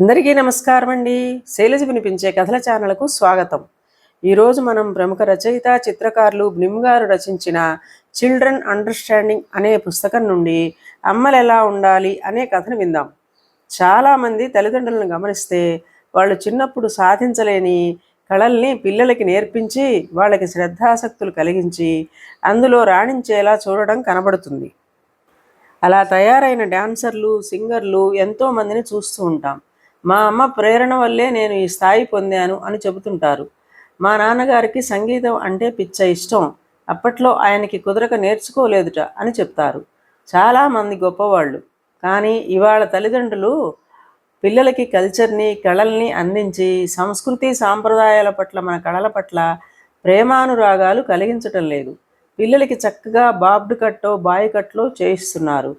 అందరికీ నమస్కారం అండి శైలజ వినిపించే కథల ఛానల్కు స్వాగతం. ఈరోజు మనం ప్రముఖ రచయిత చిత్రకారులు బ్నిమ్ గారు రచించిన చిల్డ్రన్ అండర్స్టాండింగ్ అనే పుస్తకం నుండి అమ్మలు ఎలా ఉండాలి అనే కథను విందాం. చాలామంది తల్లిదండ్రులను గమనిస్తే వాళ్ళు చిన్నప్పుడు సాధించలేని కళల్ని పిల్లలకి నేర్పించి వాళ్ళకి శ్రద్ధాసక్తులు కలిగించి అందులో రాణించేలా చూడడం కనబడుతుంది. అలా తయారైన డాన్సర్లు సింగర్లు ఎంతోమందిని చూస్తూ ఉంటాం. మా అమ్మ ప్రేరణ వల్లే నేను ఈ స్థాయి పొందాను అని చెబుతుంటారు. మా నాన్నగారికి సంగీతం అంటే పిచ్చ ఇష్టం. అప్పట్లో ఆయనకి కుదరక నేర్చుకోలేదుట అని చెప్తారు. చాలామంది గొప్పవాళ్ళు. కానీ ఇవాళ తల్లిదండ్రులు పిల్లలకి కల్చర్ని కళల్ని అందించి సంస్కృతి సాంప్రదాయాల పట్ల మన కళల పట్ల ప్రేమానురాగాలు కలిగించటం లేదు. పిల్లలకి చక్కగా బాబ్డ్ కట్టో బాయి కట్లో చేయిస్తున్నారు.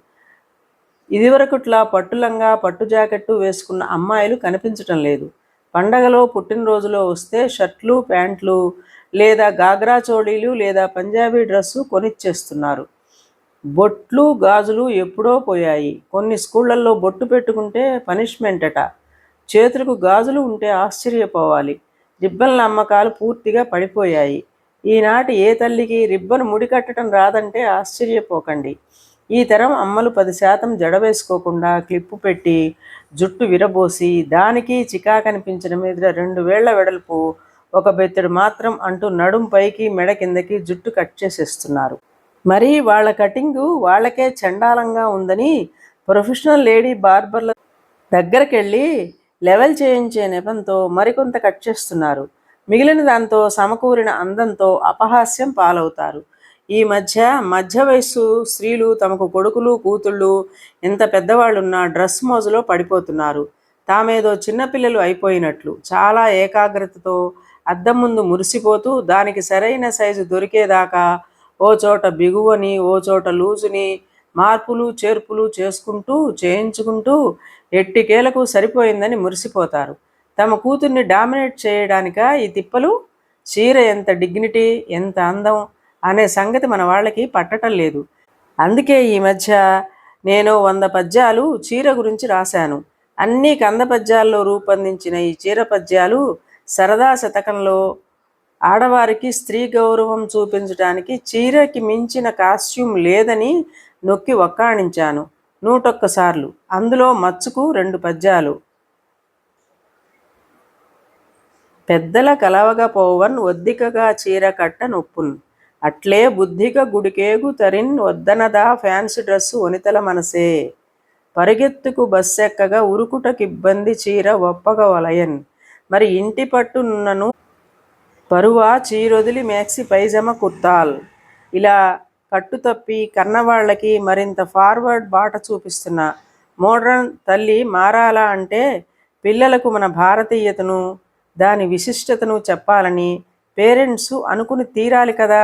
ఇదివరకుట్లా పట్టులంగా పట్టు జాకెట్టు వేసుకున్న అమ్మాయిలు కనిపించటం లేదు. పండగలో పుట్టినరోజులో వస్తే షర్ట్లు ప్యాంట్లు లేదా గాగ్రా చోళీలు లేదా పంజాబీ డ్రెస్సు కొనిచ్చేస్తున్నారు. బొట్లు గాజులు ఎప్పుడో పోయాయి. కొన్ని స్కూళ్ళల్లో బొట్టు పెట్టుకుంటే పనిష్మెంట్ అట చేతులకు గాజులు ఉంటే ఆశ్చర్యపోవాలి. రిబ్బన్ల అమ్మకాలు పూర్తిగా పడిపోయాయి. ఈనాటి ఏ తల్లికి రిబ్బన్ ముడికట్టడం రాదంటే ఆశ్చర్యపోకండి. ఈ తరం అమ్మలు పది శాతం జడ వేసుకోకుండా క్లిప్పు పెట్టి జుట్టు విరబోసి దానికి చికా కనిపించిన మీద రెండు వేళ్ళ వెడల్పు ఒక బెత్తడు మాత్రం అంటూ నడుం పైకి మెడ కిందకి జుట్టు కట్ చేసేస్తున్నారు. మరి వాళ్ళ కటింగు వాళ్ళకే చండాలంగా ఉందని ప్రొఫెషనల్ లేడీ బార్బర్ల దగ్గరికి వెళ్ళి లెవెల్ చేయించే నెపంతో మరికొంత కట్ చేస్తున్నారు. మిగిలిన దాంతో సమకూరిన అందంతో అపహాస్యం పాలవుతారు. ఈ మధ్య మధ్య వయస్సు స్త్రీలు తమకు కొడుకులు కూతుళ్ళు ఎంత పెద్దవాళ్ళున్నా డ్రెస్ మోజులో పడిపోతున్నారు. తామేదో చిన్నపిల్లలు అయిపోయినట్లు చాలా ఏకాగ్రతతో అద్దం ముందు మురిసిపోతూ దానికి సరైన సైజు దొరికేదాకా ఓ చోట బిగువని ఓ చోట లూజుని మార్పులు చేర్పులు చేసుకుంటూ చేయించుకుంటూ ఎట్టికేలకు సరిపోయిందని మురిసిపోతారు. తమ కూతుర్ని డామినేట్ చేయడానిక ఈ తిప్పలు? చీర ఎంత డిగ్నిటీ ఎంత అందం? అనే సంగతి మన వాళ్ళకి పట్టటం లేదు. అందుకే ఈ మధ్య నేను వంద పద్యాలు చీర గురించి రాశాను. అన్ని కంద పద్యాల్లో రూపొందించిన ఈ చీర పద్యాలు సరదా శతకంలో ఆడవారికి స్త్రీ గౌరవం చూపించడానికి చీరకి మించిన కాస్ట్యూమ్ లేదని నొక్కి ఒక్కాణించాను. నూటొక్కసార్లు అందులో మచ్చుకు రెండు పద్యాలు. పెద్దల కలవగపోవన్ ఒద్దికగా చీర కట్ట నొప్పును. అట్లే బుద్ధిక గుడికేగు తరిన్ వద్దనదా ఫ్యాన్సీ డ్రెస్సు వనితల మనసే. పరిగెత్తుకు బస్సెక్కగా ఉరుకుటకిబ్బంది చీర ఒప్పగ వలయన్. మరి ఇంటి పట్టున్నను పరువా చీరొదిలి మ్యాక్సీ పైజమ కుర్తాల్. ఇలా కట్టుతప్పి కన్నవాళ్ళకి మరింత ఫార్వర్డ్ బాట చూపిస్తున్న మోడ్రన్ తల్లి మారాలా అంటే పిల్లలకు మన భారతీయతను దాని విశిష్టతను చెప్పాలని పేరెంట్స్ అనుకుని తీరాలి కదా.